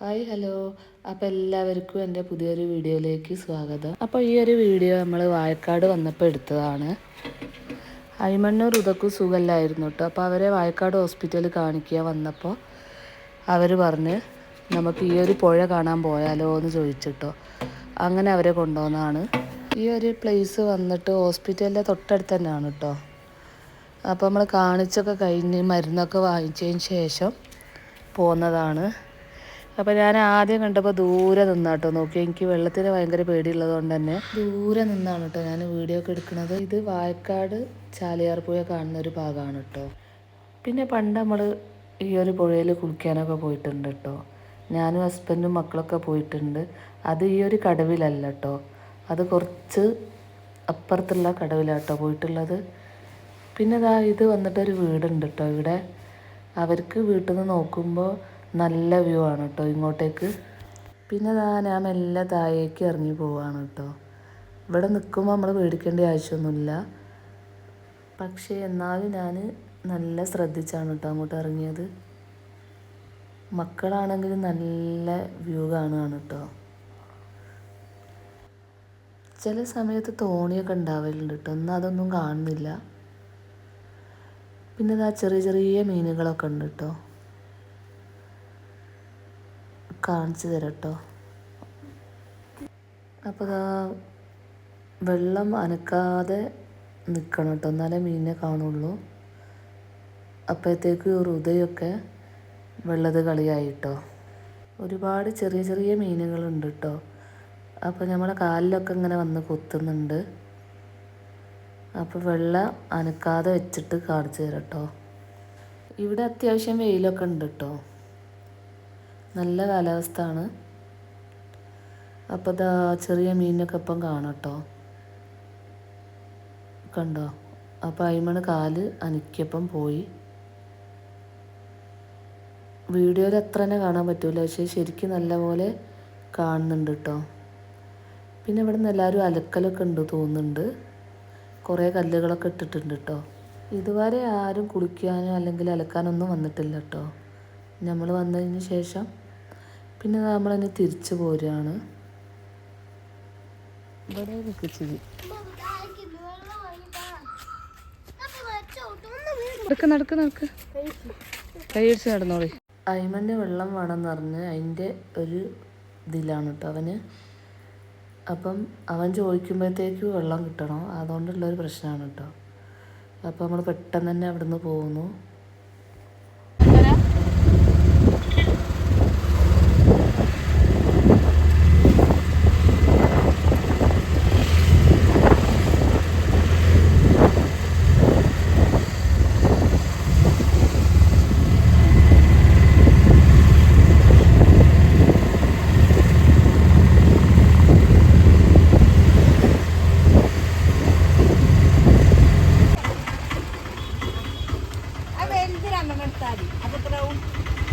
Hi hello. അപ്പോൾ എല്ലാവർക്കും എന്റെ പുതിയൊരു വീഡിയോയിലേക്ക് സ്വാഗതം. അപ്പോൾ ഈ ഒരു വീഡിയോ നമ്മൾ വായക്കാട് വന്നപ്പോൾ എടുത്തതാണ്. അയ്മണ്ണൂർ ഉദക്കു സുഖമല്ലായിരുന്നു കേട്ടോ അപ്പോൾ അവരെ വായക്കാട് ഹോസ്പിറ്റലിൽ കാണിക്കുക വന്നപ്പോൾ അവർ പറഞ്ഞ് നമുക്ക് ഈ ഒരു പുഴ കാണാൻ പോയാലോ എന്ന് ചോദിച്ചിട്ടോ അങ്ങനെ അവരെ കൊണ്ടുവന്നതാണ് ഈ ഒരു പ്ലേസ് വന്നിട്ട് ഹോസ്പിറ്റലിന്റെ തൊട്ടടുത്ത് തന്നെയാണ് കേട്ടോ അപ്പോൾ നമ്മൾ കാണിച്ചൊക്കെ കഴിഞ്ഞ് മരുന്നൊക്കെ വാങ്ങിച്ചതിന് ശേഷം പോകുന്നതാണ് അപ്പോൾ ഞാൻ ആദ്യം കണ്ടപ്പോൾ ദൂരെ നിന്നാട്ടോ നോക്കി എനിക്ക് വെള്ളത്തിന് ഭയങ്കര പേടിയുള്ളത് കൊണ്ട് തന്നെ ദൂരെ നിന്നാണ് കേട്ടോ ഞാൻ വീഡിയോ ഒക്കെ എടുക്കുന്നത് ഇത് വായക്കാട് ചാലിയാർ പുഴ കാണുന്ന ഒരു ഭാഗമാണ് കേട്ടോ പിന്നെ പണ്ട് നമ്മൾ ഈ ഒരു പുഴയിൽ കുളിക്കാനൊക്കെ പോയിട്ടുണ്ട് കേട്ടോ ഞാനും ഹസ്ബൻഡും മക്കളൊക്കെ പോയിട്ടുണ്ട്. അത് ഈ ഒരു കടവിലല്ല കേട്ടോ അത് കുറച്ച് അപ്പുറത്തുള്ള കടവിലാട്ടോ പോയിട്ടുള്ളത്. പിന്നെ ദാ ഇത് വന്നിട്ടൊരു വീടുണ്ട് കേട്ടോ ഇവിടെ. അവർക്ക് വീട്ടിൽ നിന്ന് നോക്കുമ്പോൾ നല്ല വ്യൂ ആണ് കേട്ടോ ഇങ്ങോട്ടേക്ക്. പിന്നെ ഞാൻ ഞാൻ മെല്ലെ താഴേക്ക് ഇറങ്ങി പോവാണ് കേട്ടോ ഇവിടെ നിൽക്കുമ്പോൾ നമ്മൾ പേടിക്കേണ്ട ആവശ്യമൊന്നുമില്ല. പക്ഷേ എന്നാലും ഞാൻ നല്ല ശ്രദ്ധിച്ചാണ് കേട്ടോ അങ്ങോട്ട് ഇറങ്ങിയത്. മക്കളാണെങ്കിൽ നല്ല വ്യൂ കാണുകയാണ് കേട്ടോ ചില സമയത്ത് തോണിയൊക്കെ ഉണ്ടാവലുണ്ട് കേട്ടോ എന്നാൽ അതൊന്നും കാണുന്നില്ല. പിന്നെ ഇതാ ചെറിയ ചെറിയ മീനുകളൊക്കെ ഉണ്ട് കേട്ടോ കാണിച്ചു തരാം കേട്ടോ അപ്പോൾ ആ വെള്ളം അനക്കാതെ നിൽക്കണം കേട്ടോ. എന്നാലേ മീനിനെ കാണുള്ളൂ. അപ്പോഴത്തേക്ക് ഒരു ഉദയൊക്കെ വെള്ളത് കളിയായിട്ടോ. ഒരുപാട് ചെറിയ ചെറിയ മീനുകളുണ്ട് കേട്ടോ. അപ്പോൾ നമ്മളെ കാലിലൊക്കെ ഇങ്ങനെ വന്ന് കൊത്തുന്നുണ്ട്. അപ്പോൾ വെള്ളം അനക്കാതെ വെച്ചിട്ട് കാണിച്ചു തരാം കേട്ടോ ഇവിടെ അത്യാവശ്യം വെയിലൊക്കെ ഉണ്ട് കേട്ടോ. നല്ല കാലാവസ്ഥ ആണ് അപ്പോൾ ഇതാ ചെറിയ മീനൊക്കെ ഇപ്പം കാണാം കേട്ടോ കണ്ടോ? അപ്പോൾ അയിമണ് കാൽ അനക്കിയപ്പം പോയി. വീഡിയോയിൽ അത്ര തന്നെ കാണാൻ പറ്റൂല. പക്ഷേ ശരിക്കും നല്ലപോലെ കാണുന്നുണ്ട് കേട്ടോ പിന്നെ ഇവിടെ നിന്ന് എല്ലാവരും അലക്കലൊക്കെ ഉണ്ട് തോന്നുന്നുണ്ട്. കുറേ കല്ലുകളൊക്കെ ഇട്ടിട്ടുണ്ട് കേട്ടോ ഇതുവരെ ആരും കുളിക്കാനോ അല്ലെങ്കിൽ അലക്കാനൊന്നും വന്നിട്ടില്ല കേട്ടോ നമ്മൾ വന്നതിന് ശേഷം പിന്നെ നമ്മൾ ഇനി തിരിച്ചു പോരുകയാണ് ഇവിടെ നിൽക്കിച്ചിരി നടക്ക് നടക്ക് നടക്ക്. നടന്നോളി. അയ്മന്റെ വെള്ളം വേണമെന്ന് പറഞ്ഞ് അതിന്റെ ഒരു ഇതിലാണ് കേട്ടോ അവന്. അപ്പം അവൻ ചോദിക്കുമ്പോഴത്തേക്ക് വെള്ളം കിട്ടണം. അതുകൊണ്ടുള്ളൊരു പ്രശ്നമാണ് കേട്ടോ അപ്പം നമ്മൾ പെട്ടെന്ന് തന്നെ അവിടുന്ന് പോകുന്നു.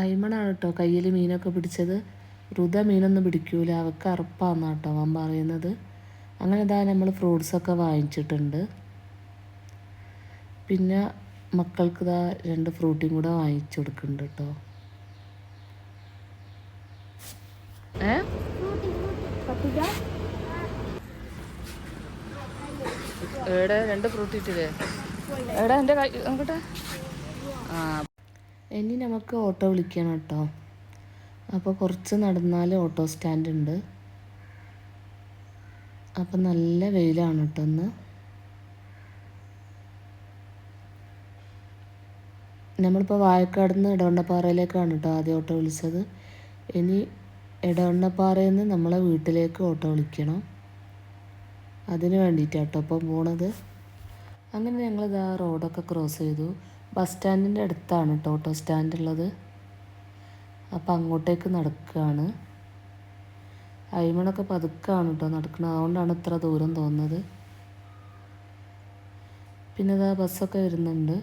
അയ്മണാണ് കേട്ടോ കയ്യിൽ മീനൊക്കെ പിടിച്ചത്. റുത മീനൊന്നും പിടിക്കൂല. അവൾക്ക് അറപ്പാന്ന് കേട്ടോ അവൻ പറയുന്നത്. അങ്ങനെ ഇതാ നമ്മൾ ഫ്രൂട്ട്സൊക്കെ വാങ്ങിച്ചിട്ടുണ്ട്. പിന്നെ മക്കൾക്ക് ഇതാ രണ്ട് ഫ്രൂട്ടിയും കൂടെ വാങ്ങിച്ചു കൊടുക്കുന്നുണ്ട് കേട്ടോ ഏ? രണ്ട് ഫ്രൂട്ട് ഇട്ടില്ലേ? എവിടെ എന്റെ കൈ നോക്കട്ടെ ആ ഇനി നമുക്ക് ഓട്ടോ വിളിക്കണം കേട്ടോ. അപ്പോൾ കുറച്ച് നടന്നാൽ ഓട്ടോ സ്റ്റാൻഡ് ഉണ്ട് അപ്പം നല്ല വെയിലാണ് കേട്ടോ ഒന്ന് നമ്മളിപ്പോൾ വായക്കാട് നിന്ന് ഇടവണ്ണപ്പാറയിലേക്കാണ് കേട്ടോ ആദ്യം ഓട്ടോ വിളിച്ചത്. ഇനി ഇടവണ്ണപ്പാറയിൽ നിന്ന് നമ്മളെ വീട്ടിലേക്ക് ഓട്ടോ വിളിക്കണം. അതിന് വേണ്ടിയിട്ടാണ് കേട്ടോ അപ്പം പോണത്. അങ്ങനെ ഞങ്ങൾ ഇതാ റോഡൊക്കെ ക്രോസ് ചെയ്തു. ബസ് സ്റ്റാൻഡിന്റെ അടുത്താണ് കേട്ടോ ഓട്ടോ സ്റ്റാൻഡ് ഉള്ളത്. അപ്പം അങ്ങോട്ടേക്ക് നടക്കുകയാണ് അയിമണൊക്കെ പതുക്കാണ് കേട്ടോ നടക്കുന്നത് അതുകൊണ്ടാണ് ഇത്ര ദൂരം തോന്നുന്നത്. പിന്നെ ഇതാ ബസ്സൊക്കെ വരുന്നുണ്ട്.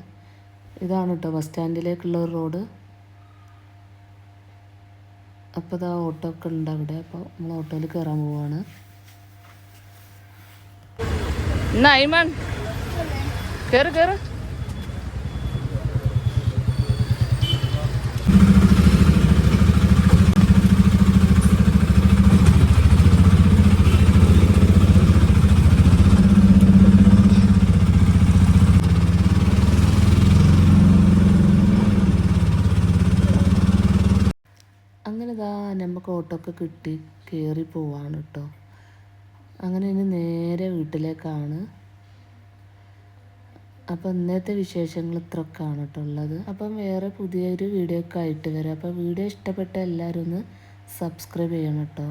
ഇതാണ് കേട്ടോ ബസ് സ്റ്റാൻഡിലേക്കുള്ള ഒരു റോഡ്. അപ്പോൾ ഇതാ ഓട്ടോ ഒക്കെ ഉണ്ട് അവിടെ. അപ്പോൾ നമ്മൾ ഓട്ടോയിൽ കയറാൻ പോവാണ്. എന്നാ അയ്മൺ കയറ് കയറ് അങ്ങനെ ഇതാ നമുക്ക് ഓട്ടോ ഒക്കെ കിട്ടി കയറി പോവാണ് കേട്ടോ അങ്ങനെ ഇനി നേരെ വീട്ടിലേക്കാണ്. അപ്പം ഇന്നത്തെ വിശേഷങ്ങൾ ഇത്രയൊക്കെയാണ് കേട്ടോ ഉള്ളത്. അപ്പം വേറെ പുതിയൊരു വീഡിയോ ഒക്കെ ആയിട്ട് വരാം. അപ്പം വീഡിയോ ഇഷ്ടപ്പെട്ട എല്ലാവരും ഒന്ന് സബ്സ്ക്രൈബ് ചെയ്യണം കേട്ടോ